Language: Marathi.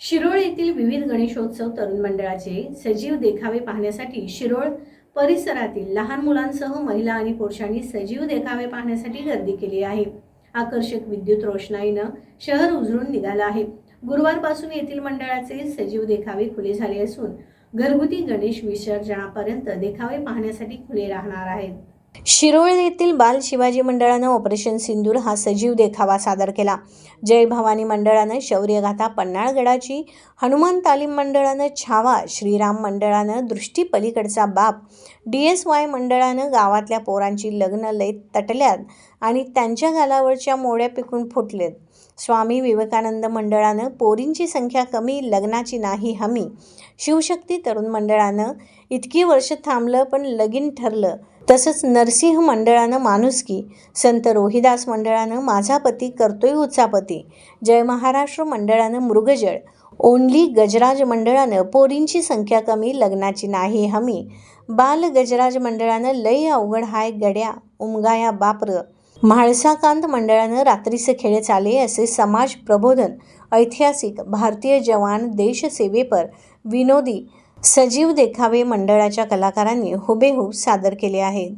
शिरोळ येथील विविध गणेशोत्सव तरुण मंडळाचे सजीव देखावे पाहण्यासाठी शिरोळ परिसरातील लहान मुलांसह महिला आणि पुरुषांनी सजीव देखावे पाहण्यासाठी गर्दी केली आहे. आकर्षक विद्युत रोषणाईनं शहर उजळून निघालं आहे. गुरुवारपासून येथील मंडळाचे सजीव देखावे खुले झाले असून घरगुती गणेश विसर्जनापर्यंत देखावे पाहण्यासाठी खुले राहणार आहेत. शिरोळ येथील बाल शिवाजी मंडळानं ऑपरेशन सिंदूर हा सजीव देखावा सादर केला. जय भवानी मंडळानं शौर्यगाथा पन्नाळगडाची हनुमान तालीम मंडळानं छावा श्रीराम मंडळानं दृष्टी पलीकडचा बाप डी एस वाय मंडळानं गावातल्या पोरांची लग्न लय तटल्यात आणि त्यांच्या गालावरच्या मोड्या पिकून फुटलेत. स्वामी विवेकानंद मंडळानं पोरींची संख्या कमी लग्नाची नाही हमी. शिवशक्ती तरुण मंडळानं इतकी वर्ष थांबलं पण लगीन ठरलं. तसंच नरसिंह मंडळानं माणुसकी संत रोहिदास मंडळानं माझा पती करतोय उचापती जय महाराष्ट्र मंडळानं मृगजळ ओनली गजराज मंडळानं पोरींची संख्या कमी लग्नाची नाही हमी बाल गजराज मंडळानं लय अवघड हाय गड्या उमगाया बापर म्हाळसाकांत मंडळानं रात्रीचे खेळ चाले असे समाज प्रबोधन ऐतिहासिक भारतीय जवान देशसेवेपर विनोदी सजीव देखावे मंडळाच्या कलाकारांनी हुबेहूब सादर केले आहेत.